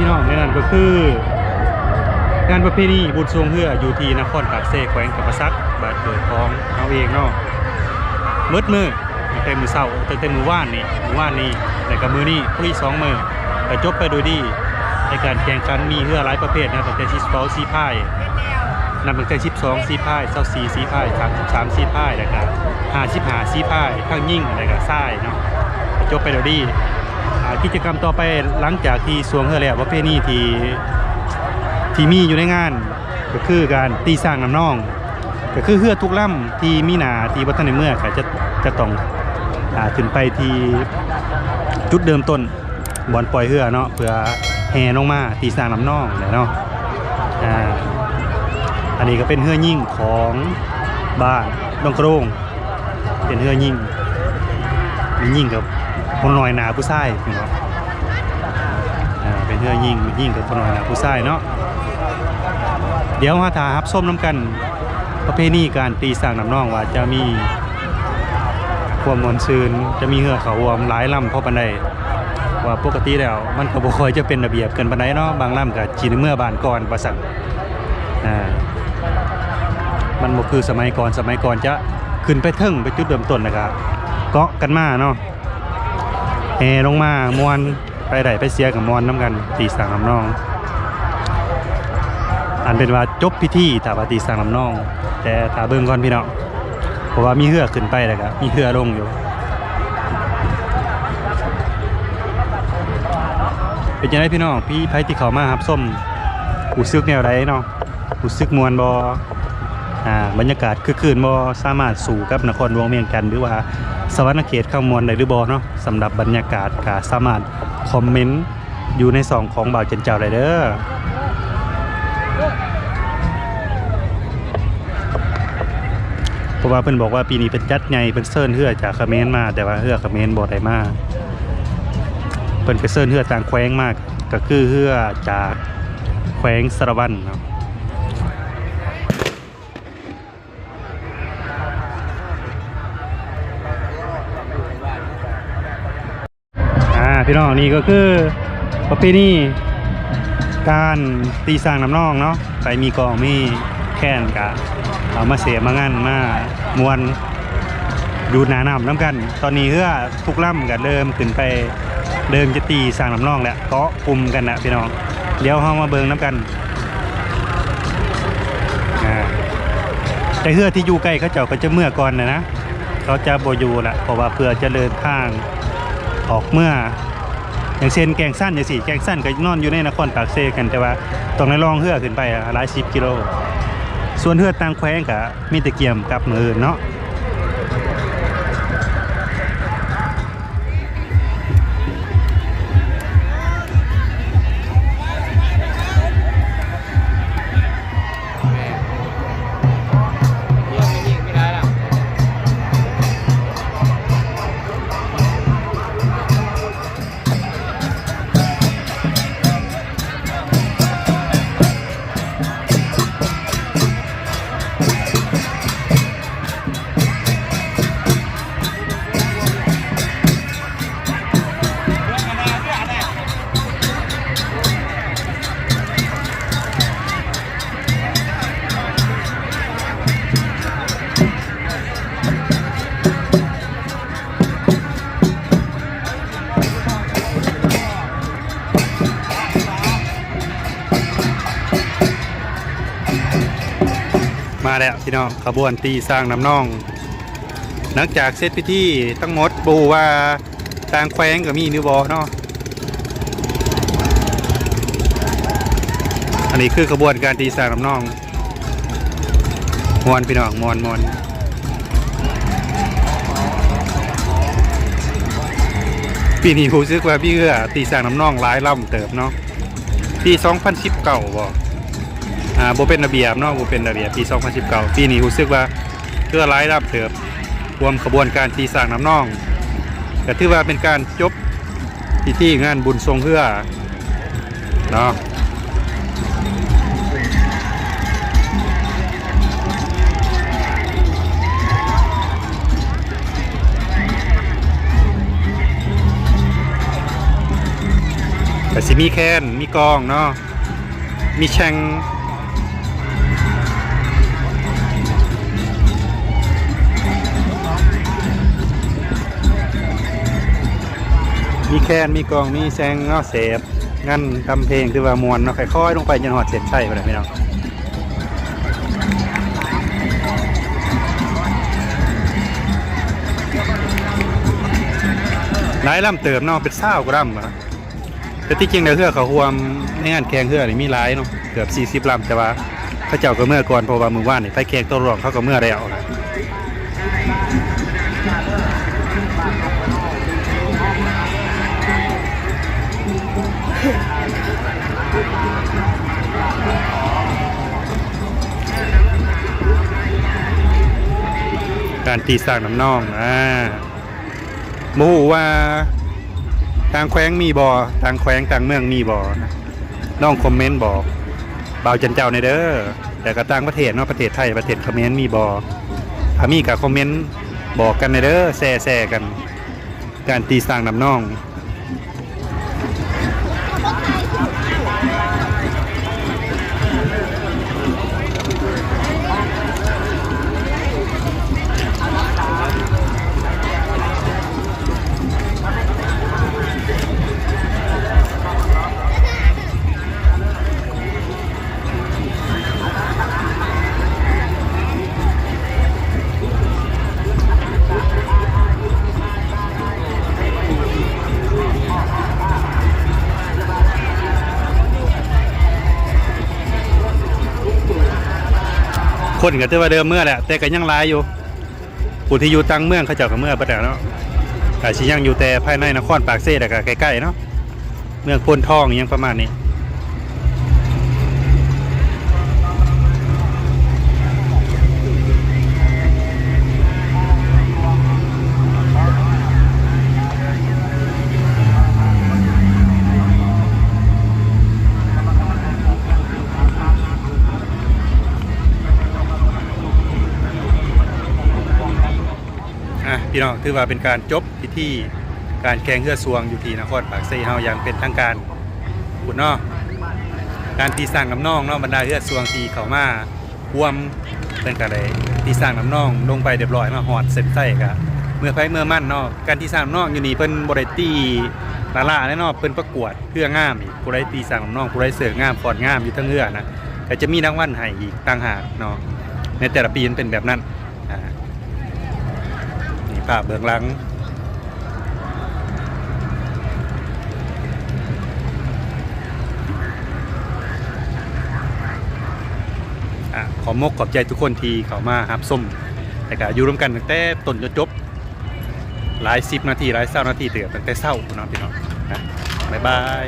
พี่น้องในนั้นก็คืองานประเพณีบุญทรงเฮืออยู่ที่นครปากเซแขวงกับประซักบาดเกิดของเอาเองเนาะมืดมือตั้งแต่มือเศร้าตั้งแต่มือว่านนี่มือว่านนี่แต่กับมือนี่พรุ่สองมือก็จบไปโดยดีในการแข่งขันมีเฮือหลายประเภทนะตั้งแต่ชิสปอลซีพายนำตั้งแต่ชิปสองซีพายเศร้าซีซีพายสามสามซีพายแล้วก็หาชิบหาซีพายข้างยิ่งแล้วก็ทรายเนาะก็จบไปโดยดี กิจกรรมต่อไปหลังจากที่สวงเฮือแล้วประเพณีที่ที่มีอยู่ในงาน ก็คือการตีสร้างน้ำน่อง ก็คือเฮือทุกล่ำที่มีหนาที่วัฒนในเมื่อค่ะจะจะต้องขึ้นไปที่จุดเดิมต้นบอนปล่อยเฮือเนาะเพื่อแห่ลงมาตีสร้างน้ำน่องเนาะอ่าอันนี้ก็เป็นเฮือยิ่งของบ้านดงกระโรงเป็นเฮือยิ่งมียิ่งกับ คนน้อยหนาผู้ชายพี่น้องเป็นเฮือยิงยิงกับคนน้อยนะผู้ชายเนาะเดี๋ยวมาถาฮับส้มน้ำกัน ประเพณีการตีสร้างน้ำน่องว่าจะมีความมวลซืนจะมีเหือเขาวมหลายลำเพราะปันใดว่าปกติแล้ว มันก็บ่ค่อยจะเป็นระเบียบเกินปันใดเนาะบางลำก็จีนเมื่อบานก่อนประสันอ่ามันบ่คือสมัยก่อนสมัยก่อนจะขึ้นไปเทิงไปจุดเริ่มต้นนะครับเกาะกันมาเนาะ แห่ลงมามวนไปไหนไปเสียกับมวนน้ำกันตีสางลำนอง อันเป็นว่าจบพิธีถาว่าตีสางลำนอง แต่ถาเบิ่งก่อนพี่น้องเพราะว่ามีเหือขึ้นไปแล้วครับมีเหือลงอยู่ เป็นยังไงพี่น้องพี่ไพที่เขามาครับส้มหูซึกแนวไรเนาะหูซึกมวนบออ่ บรรยากาศคือคืนบอสามารถสู่กับนครหลวงเมียงจันหรือว่าสวรรณเขตข้ามวลได้หรือบอเนาะสำหรับบรรยากาศก็สามารถคอมเมนต์อยู่ในสองของบ่าวเจนเจ้าได้เด้อเพราะว่าเพิ่นบอกว่าปีนี้เป็นจัดใหญ่เป็นเซิร์นเฮือจากเขมรมา แต่ว่าเฮือเขมรบ่ได้มาเพิ่นไปเซิร์นเฮือต่างแขวงมากก็คือเฮือจากแขวงสระวันเนาะ พี่น้องนี่ก็คือประเพณีการตีสร้างน้ำนองเนาะไปมีกองมีแค่นกะเอามาเสียมางานมามวนดูหนาน้ำน้ำกัน ตอนนี้เพื่อทุกล่ำกันเริ่มขึ้นไปเดิมจะตีสร้างน้ำนองแหล้วเกาะกลุ่มกันนะพี่น้องเดี๋ยวเฮามาเบิงน้ำกันอ่าแต่เพื่อที่อยู่ใกล้เขาเจ้าก็จะเมื่อก่อนนะนะเขาจะโบอยู่ละเพราะว่าเพื่อจะเดินทางออกเมื่อ อย่างเช่นแกงสั้นอย่างสี่แกงสั้นก็นอนอยู่ในนครปากเซกันแต่ว่าต้องในรองเหือขึ้นไปอะหลายสิบกิโล ส่วนเหือต่างแควงกะมีตะเกียมกับมือเนาะ มาแล้วพี่น้องขบวนตีสร้างน้ำน่องหลังจากเสร็จพิธีทั้งหมดบูว่าต่างแควงก็มีนิวบอเนาะอันนี้คือขบวนการตีสร้างน้ำน่องมวนพี่น้องมวนมวนปีนี้รู้สึกว่าพี่เอื้อตีสร้างน้ำน่องหลายล่ำเติบเนาะปี2019บอ่่าโบเป็นระเบียบเนาะโบเป็นระเบียบปี 2019 ปีนี้รู้สึกว่าเพื่อร้ายรับเติบรวมขบวนการตีสร้างน้ำน่องก็ถือว่าเป็นการจบพิธีงานบุญทรงเพื่อเนาะแต่สิมีแคนมีกองเนาะมีแชง คนมีกองมีแซงเนาะเสพงั้นทำเพลงคือว่ามวนเนาะค่อยๆลงไปจนหอดเสร็จใช่ไปเลยพี่น้องหลายลำเติมเนาะเป็นเศร้ากว่าลำอะแต่ที่จริงแล้วเฮือเขาหวมในงานแข่งเฮือนี่มีหลายเนาะเกือบ40ลำแต่ว่าพระเจ้าก็เมื่อก่อนเพราะว่ามือว่านนี่ไฟแข่งตัวรองเขาก็เมื่อแล้วนะ ตีสร้างน้ำน่องอ่าหมูว่าทางแขวงมีบอทางแขวงทางเมืองมีบอน้องคอมเมนต์บอกเบาจันเจ้าในเด้อแต่กระต่างประเทศเนาะประเทศไทยประเทศคอมเมนต์มีบอถ้ามีกับคอมเมนต์บอกกันในเด้อแซ่แซ่กัน การตีสร้างน้ำน่อง คนก็ถือว่าเดิมเมื่อแหละแต่ก็ยังหลายอยู่ผู้ที่อยู่ตังเมืองเขาเจ้าก็เมื่อประแต่เนาะแต่ชิยังอยู่แต่ภายในนครปากเซ่แต่ก็ใกล้ๆเนาะเมืองพนทองอิหยังประมาณนี้ พี่น้องถือว่าเป็นการจบพิธีการแข่งเฮือสวงอยู่ที่นครปากเซ่เฮาอย่างเป็นทางการคุณเนาะการตีสร้างน้ำนองเนาะบรรดาเฮือสวงที่เขามาร่วมเป็นกันเลยตีสร้างน้ำนองลงไปเรียบร้อยมาหอดเส้นใต้กะเมื่อไฟเมื่อมั่นเนาะการตีสร้างน้ำนองอยู่นี่เพิ่นบริตีลาลาแน่นาะเพิ่นประกวดเพื่องามอีกผู้ใดตีสร้างน้ำนองผู้ใดเสืองามฟอนงามอยู่ทั้งเฮือนะแต่จะมีรางวัลให้อีกต่างหากเนาะในแต่ละปีมันเป็นแบบนั้น ภาพเบื้องหลังอขอมกขอบใจทุกคนที่เขามาหับส้มแต่ก็อยู่ร่วมกันตั้งแต่ต้นจนจบ หลายสิบนาทีหลายเศร้านาทีเตือตั้งแต่เศร้าเนาะพี่น้องนะบ๊ายบาย